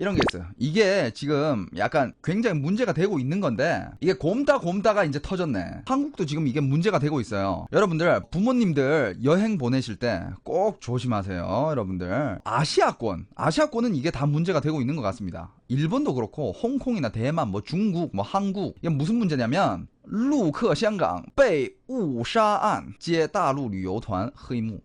이런 게 있어요. 이게 지금 약간 굉장히 문제가 되고 있는 건데 이게 곰다 곰다가 이제 터졌네. 한국도 지금 이게 문제가 되고 있어요. 여러분들 부모님들 여행 보내실 때 꼭 조심하세요. 여러분들 아시아권 아시아권은 이게 다 문제가 되고 있는 것 같습니다. 일본도 그렇고 홍콩이나 대만 뭐 중국 뭐 한국 이게 무슨 문제냐면 루크 샹강 베이 우사안 제다루 류요团 흐이무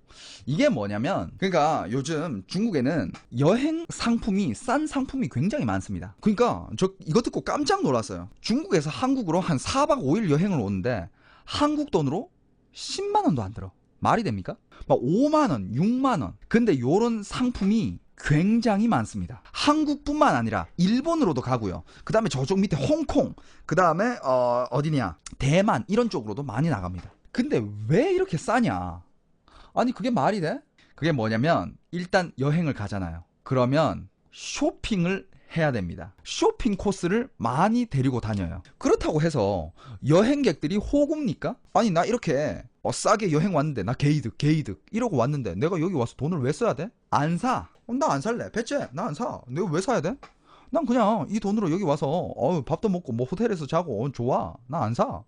이게 뭐냐면 그러니까 요즘 중국에는 여행 상품이 싼 상품이 굉장히 많습니다. 그러니까 저 이거 듣고 깜짝 놀랐어요. 중국에서 한국으로 한 4박 5일 여행을 오는데 한국 돈으로 10만 원도 안 들어. 말이 됩니까? 막 5만 원, 6만 원. 근데 요런 상품이 굉장히 많습니다. 한국뿐만 아니라 일본으로도 가고요. 그 다음에 저쪽 밑에 홍콩, 그 다음에 어, 어디냐 대만 이런 쪽으로도 많이 나갑니다. 근데 왜 이렇게 싸냐? 아니 그게 말이 돼? 그게 뭐냐면 일단 여행을 가잖아요. 그러면 쇼핑을 해야 됩니다. 쇼핑 코스를 많이 데리고 다녀요. 그렇다고 해서 여행객들이 호구입니까? 아니 나 이렇게 어, 싸게 여행 왔는데 나 게이득 게이득 이러고 왔는데 내가 여기 와서 돈을 왜 써야 돼? 안 사. 나안 살래. 배째 나 안 사. 내가 왜 사야 돼? 난 그냥 이 돈으로 여기 와서 어, 밥도 먹고 뭐 호텔에서 자고 어, 좋아. 나 안 사.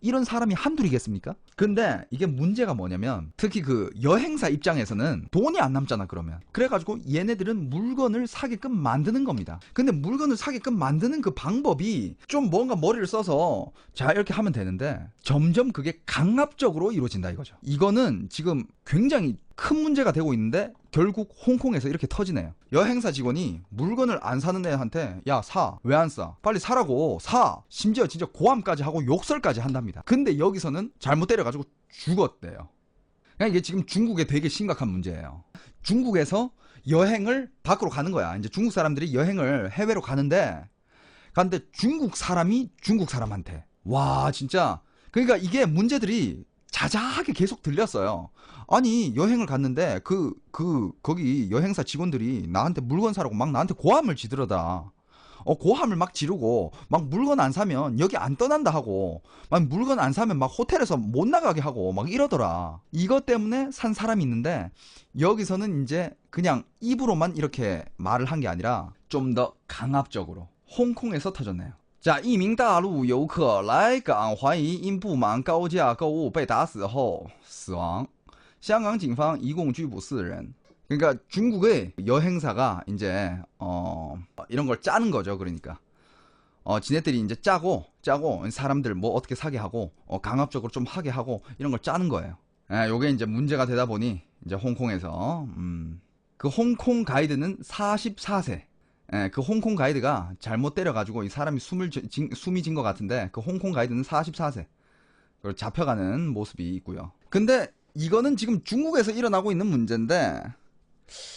이런 사람이 한둘이겠습니까? 근데 이게 문제가 뭐냐면 특히 그 여행사 입장에서는 돈이 안 남잖아 그러면 그래가지고 얘네들은 물건을 사게끔 만드는 겁니다 근데 물건을 사게끔 만드는 그 방법이 좀 뭔가 머리를 써서 자 이렇게 하면 되는데 점점 그게 강압적으로 이루어진다 이거죠 이거는 지금 굉장히 큰 문제가 되고 있는데 결국 홍콩에서 이렇게 터지네요. 여행사 직원이 물건을 안 사는 애한테 야 사 왜 안 사? 빨리 사라고 사. 심지어 진짜 고함까지 하고 욕설까지 한답니다. 근데 여기서는 잘못 때려가지고 죽었대요. 그러니까 이게 지금 중국에 되게 심각한 문제예요. 중국에서 여행을 밖으로 가는 거야. 이제 중국 사람들이 여행을 해외로 가는데 가는데 중국 사람이 중국 사람한테 와 진짜 그러니까 이게 문제들이 자자하게 계속 들렸어요. 아니 여행을 갔는데 그그 거기 여행사 직원들이 나한테 물건 사라고 막 나한테 고함을 지르다. 어 고함을 막 지르고 막 물건 안 사면 여기 안 떠난다 하고 막 물건 안 사면 막 호텔에서 못 나가게 하고 막 이러더라. 이것 때문에 산 사람이 있는데 여기서는 이제 그냥 입으로만 이렇게 말을 한 게 아니라 좀 더 강압적으로 홍콩에서 터졌네요. 在一名大陆游客来港，怀疑因不满高价购物被打死后死亡。香港警方一共拘捕四人。 그러니까 중국의 여행사가 이제 어 이런 걸 짜는 거죠. 그러니까 어 지네들이 이제 짜고 짜고 사람들 뭐 어떻게 사게 하고 어 강압적으로 좀 하게 하고 이런 걸 짜는 거예요. 예, 요게 이제 문제가 되다 보니 이제 홍콩에서 음, 그 홍콩 가이드는 44세. 예, 그 홍콩 가이드가 잘못 때려가지고 이 사람이 숨을 지- 진- 숨이 진 것 같은데 그 홍콩 가이드는 44세. 그리고 잡혀가는 모습이 있고요. 근데 이거는 지금 중국에서 일어나고 있는 문제인데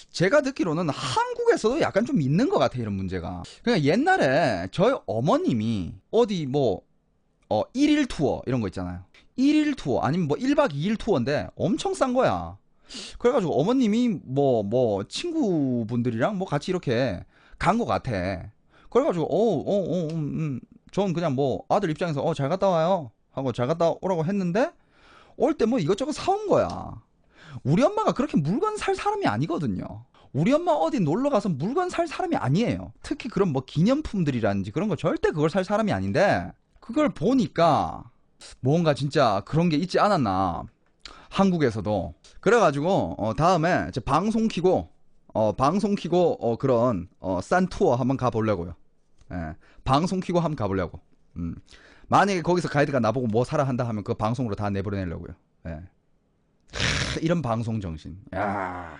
제가 듣기로는 한국에서도 약간 좀 있는 것 같아요, 이런 문제가. 그러니까 옛날에 저희 어머님이 어디 뭐, 어, 1일 투어 이런 거 있잖아요. 1일 투어 아니면 뭐 1박 2일 투어인데 엄청 싼 거야. 그래가지고 어머님이 뭐, 뭐, 친구분들이랑 뭐 같이 이렇게 간 것 같아. 그래가지고, 어, 어, 어, 음, 음. 전 그냥 뭐 아들 입장에서 어, 잘 갔다 와요. 하고 잘 갔다 오라고 했는데 올 때 뭐 이것저것 사온 거야. 우리 엄마가 그렇게 물건 살 사람이 아니거든요. 우리 엄마 어디 놀러 가서 물건 살 사람이 아니에요. 특히 그런 뭐 기념품들이라든지 그런 거 절대 그걸 살 사람이 아닌데 그걸 보니까 뭔가 진짜 그런 게 있지 않았나. 한국에서도. 그래가지고 어, 다음에 이제 방송 키고 어, 방송 키고 어, 그런 어, 싼 투어 한번 가보려고요. 예, 방송 키고 한번 가보려고. 음. 만약에 거기서 가이드가 나보고 뭐 사라 한다 하면 그 방송으로 다 내보내려고요. 예. 크, 이런 방송 정신. 야.